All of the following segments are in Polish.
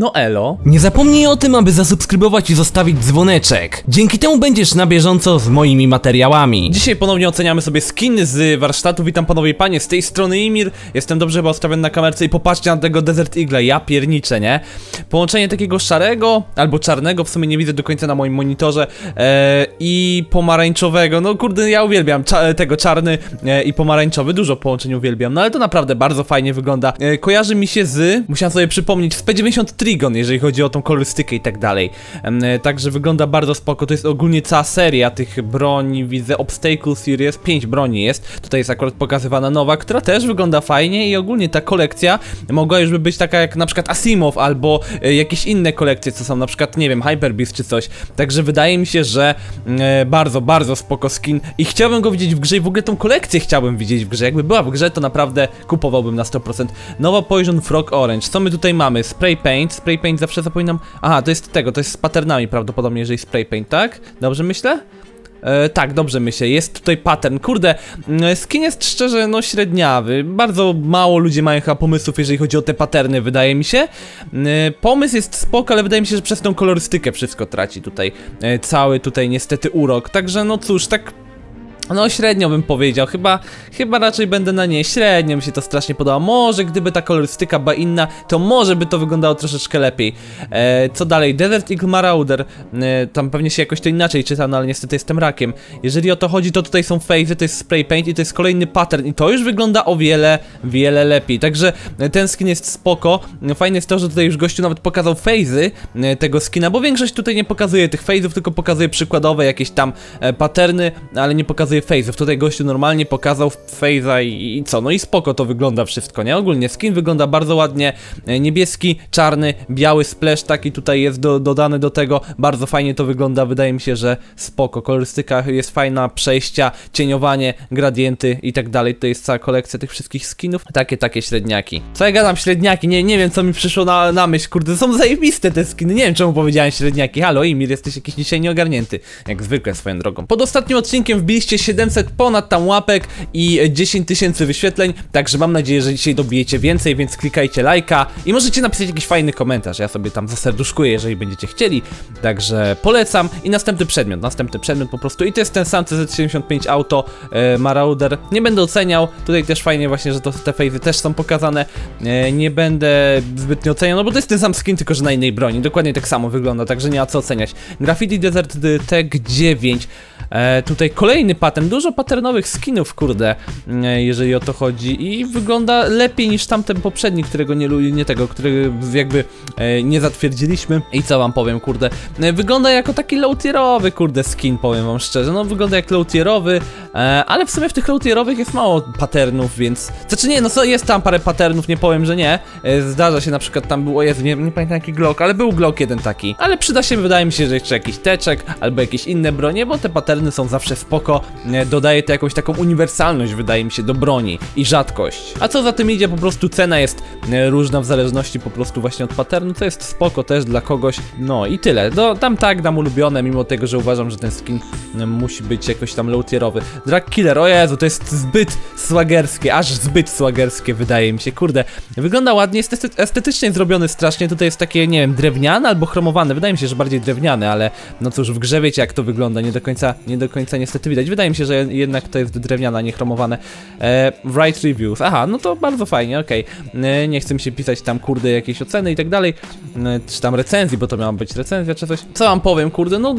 No elo. Nie zapomnij o tym, aby zasubskrybować i zostawić dzwoneczek. Dzięki temu będziesz na bieżąco z moimi materiałami. Dzisiaj ponownie oceniamy sobie skiny z warsztatu. Witam panowie i panie, z tej strony Imir. Jestem dobrze chyba ustawiony na kamerce i popatrzcie na tego Desert Eagle, ja pierniczę, nie? Połączenie takiego szarego, albo czarnego, w sumie nie widzę do końca na moim monitorze, e, i pomarańczowego. No kurde, ja uwielbiam cza tego czarny e, i pomarańczowy, dużo połączeń uwielbiam, no ale to naprawdę bardzo fajnie wygląda. E, kojarzy mi się z, musiałem sobie przypomnieć, w P90 Trigon, jeżeli chodzi o tą kolorystykę i tak dalej. Także wygląda bardzo spoko, to jest ogólnie cała seria tych broni, widzę Obstacle Series, 5 broni jest, tutaj jest akurat pokazywana nowa, która też wygląda fajnie i ogólnie ta kolekcja mogła już by być taka jak na przykład Asimov albo e, jakieś inne kolekcje, co są na przykład, nie wiem, Hyper Beast czy coś, także wydaje mi się, że e, bardzo, bardzo spoko skin i chciałbym go widzieć w grze i w ogóle tą kolekcję chciałbym widzieć w grze, jakby była w grze to naprawdę kupowałbym na 100%. Nowa Poison Frog Orange, co my tutaj mamy? Spray Paint, Spray Paint zawsze zapominam, aha, to jest tego, to jest z patternami prawdopodobnie, jeżeli Spray Paint, tak? Dobrze myślę? E, tak, dobrze myślę, jest tutaj pattern. Kurde, mm, skin jest szczerze, no średniawy. Bardzo mało ludzie mają chyba pomysłów, jeżeli chodzi o te patterny, wydaje mi się. E, pomysł jest spoko, ale wydaje mi się, że przez tą kolorystykę wszystko traci tutaj e, cały tutaj niestety urok. Także no cóż, tak no średnio bym powiedział, chyba, chyba raczej będę na nie, średnio mi się to strasznie podoba, może gdyby ta kolorystyka była inna, to może by to wyglądało troszeczkę lepiej. E, co dalej, Desert Eagle Marauder, e, tam pewnie się jakoś to inaczej czyta, no ale niestety jestem rakiem. Jeżeli o to chodzi, to tutaj są phase'y, to jest spray paint i to jest kolejny pattern i to już wygląda o wiele, wiele lepiej, także ten skin jest spoko, fajne jest to, że tutaj już gościu nawet pokazał phase'y e, tego skina, bo większość tutaj nie pokazuje tych phase'ów, tylko pokazuje przykładowe jakieś tam e, patterny, ale nie pokazuje phase'ów. Tutaj gościu normalnie pokazał phase'a i, i co, no i spoko to wygląda wszystko, nie? Ogólnie skin wygląda bardzo ładnie, e, niebieski, czarny, biały splash taki tutaj jest do, dodany do tego, bardzo fajnie to wygląda, wydaje mi się, że spoko, kolorystyka jest fajna, przejścia, cieniowanie, gradienty i tak dalej, to jest cała kolekcja tych wszystkich skinów, takie, takie średniaki. Co ja gadam, średniaki, nie, nie wiem co mi przyszło na, na myśl, kurde, są zajebiste te skiny, nie wiem czemu powiedziałem średniaki, halo Imir, jesteś jakiś dzisiaj nieogarnięty, jak zwykle swoją drogą. Pod ostatnim odcinkiem wbiliście 700 ponad tam łapek i 10 tysięcy wyświetleń, także mam nadzieję, że dzisiaj dobijecie więcej, więc klikajcie lajka i możecie napisać jakiś fajny komentarz, ja sobie tam zaserduszkuję, jeżeli będziecie chcieli, także polecam. I następny przedmiot, następny przedmiot po prostu. I to jest ten sam CZ75 Auto e, Marauder, nie będę oceniał, tutaj też fajnie właśnie, że to, te fejzy też są pokazane, e, nie będę zbytnio oceniał, no bo to jest ten sam skin, tylko że na innej broni, dokładnie tak samo wygląda, także nie ma co oceniać. Graffiti Desert Tag 9, e, tutaj kolejny pattern, dużo patternowych skinów, kurde, e, jeżeli o to chodzi. I wygląda lepiej niż tamten poprzedni, którego nie, nie tego, którego jakby e, nie zatwierdziliśmy. I co wam powiem, kurde, e, wygląda jako taki low tierowy, kurde, skin, powiem wam szczerze, no wygląda jak low tierowy, e, ale w sumie w tych low tierowych jest mało patternów, więc, znaczy nie, no co, jest tam parę patternów, nie powiem, że nie, e, zdarza się na przykład tam było, jest, nie, nie pamiętam jaki Glock, ale był Glock jeden taki, ale przyda się, wydaje mi się, że jeszcze jakiś teczek, albo jakieś inne bronie, bo te są zawsze spoko, e, dodaje to jakąś taką uniwersalność, wydaje mi się, do broni i rzadkość. A co za tym idzie, po prostu cena jest e, różna w zależności po prostu właśnie od patternu, co jest spoko też dla kogoś, no i tyle. Do, tam tak, dam ulubione, mimo tego, że uważam, że ten skin e, musi być jakoś tam low tierowy. Drag Killer, o Jezu, to jest zbyt swagerskie, aż zbyt swagerskie wydaje mi się, kurde. Wygląda ładnie, jest estet- estetycznie zrobiony strasznie, tutaj jest takie, nie wiem, drewniane albo chromowane, wydaje mi się, że bardziej drewniane, ale no cóż, w grze wiecie jak to wygląda, nie do końca, nie do końca niestety widać. Wydaje mi się, że jednak to jest drewniana, nie chromowane. E, write reviews, aha, no to bardzo fajnie, okej. E, Nie chcę mi się pisać tam, kurde, jakieś oceny i tak dalej, e, czy tam recenzji, bo to miała być recenzja czy coś. Co wam powiem, kurde, no,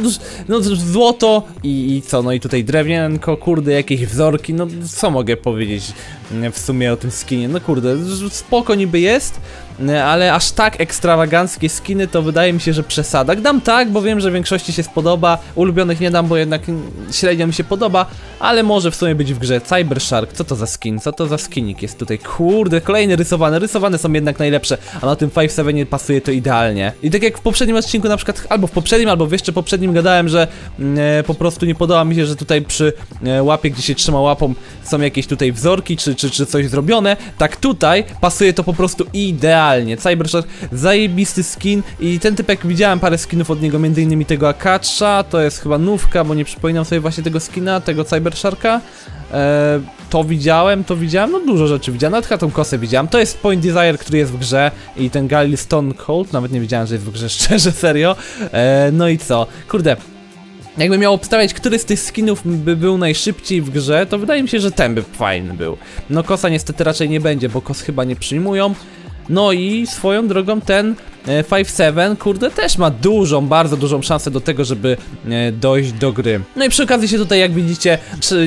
no złoto i, i co, no i tutaj drewnianko, kurde, jakieś wzorki, no co mogę powiedzieć mm, w sumie o tym skinie, no kurde, spoko niby jest, e, ale aż tak ekstrawaganckie skiny to wydaje mi się, że przesada. Dam tak, bo wiem, że większości się spodoba, ulubionych nie dam, bo jednak średnio mi się podoba, ale może w sumie być w grze. Cybershark, co to za skin? Co to za skinik jest tutaj? Kurde, kolejny rysowany, rysowane są jednak najlepsze, a na tym 5-7 pasuje to idealnie. I tak jak w poprzednim odcinku na przykład, albo w poprzednim, albo w jeszcze poprzednim gadałem, że mm, e, po prostu nie podoba mi się, że tutaj przy e, łapie, gdzie się trzyma łapą, są jakieś tutaj wzorki, czy, czy, czy coś zrobione, tak tutaj pasuje to po prostu idealnie. Cybershark, zajebisty skin i ten typ jak widziałem parę skinów od niego, między innymi tego Akacza, to jest chyba nówka, bo nie przypominam sobie właśnie tego skina, tego Cybersharka. E, to widziałem, to widziałem, no dużo rzeczy widziałem, nawet tą kosę widziałem. To jest Point Desire, który jest w grze i ten Galil Stone Cold, nawet nie wiedziałem, że jest w grze, szczerze, serio. E, no i co? Kurde, jakby miał obstawiać, który z tych skinów by był najszybciej w grze, to wydaje mi się, że ten by fajny był. No kosa niestety raczej nie będzie, bo kos chyba nie przyjmują. No i swoją drogą ten 5-7, kurde, też ma dużą, bardzo dużą szansę do tego, żeby e, dojść do gry. No i przy okazji się tutaj, jak widzicie,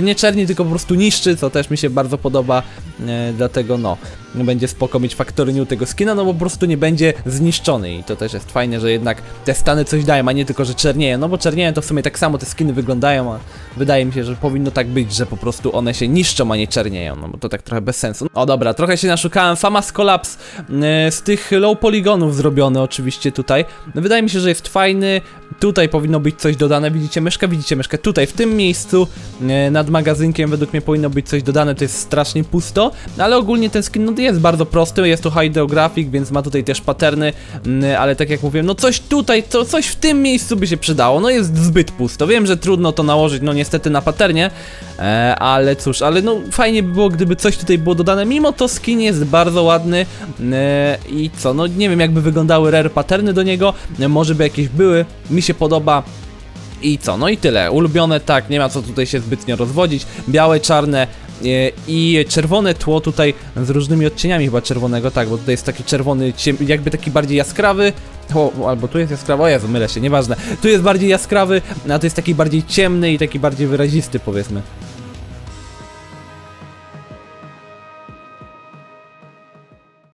nie czerni, tylko po prostu niszczy, co też mi się bardzo podoba, e, dlatego no, będzie spoko mieć Factory New tego skina, no bo po prostu nie będzie zniszczony. I to też jest fajne, że jednak te stany coś dają, a nie tylko, że czernieją, no bo czernieją to w sumie tak samo te skiny wyglądają, a wydaje mi się, że powinno tak być, że po prostu one się niszczą, a nie czernieją, no bo to tak trochę bez sensu. O dobra, trochę się naszukałem, Famas Collapse e, z tych low poligonów zrobiony oczywiście tutaj, no wydaje mi się, że jest fajny, tutaj powinno być coś dodane, widzicie myszkę, widzicie myszkę, tutaj w tym miejscu e, nad magazynkiem według mnie powinno być coś dodane, to jest strasznie pusto, ale ogólnie ten skin no, jest bardzo prosty, jest to high graphic, więc ma tutaj też paterny, mm, ale tak jak mówiłem, no coś tutaj, to coś w tym miejscu by się przydało, no jest zbyt pusto, wiem, że trudno to nałożyć, no niestety na paternie, e, ale cóż, ale no fajnie by było, gdyby coś tutaj było dodane, mimo to skin jest bardzo ładny e, i co, no nie wiem jakby wyglądały rare paterny do niego, może by jakieś były, mi się podoba, i co? No i tyle. Ulubione tak, nie ma co tutaj się zbytnio rozwodzić. Białe, czarne i czerwone tło tutaj z różnymi odcieniami chyba czerwonego, tak, bo tutaj jest taki czerwony, jakby taki bardziej jaskrawy. O, albo tu jest jaskrawy, o Jezu, mylę się, nieważne. Tu jest bardziej jaskrawy, a to jest taki bardziej ciemny i taki bardziej wyrazisty powiedzmy.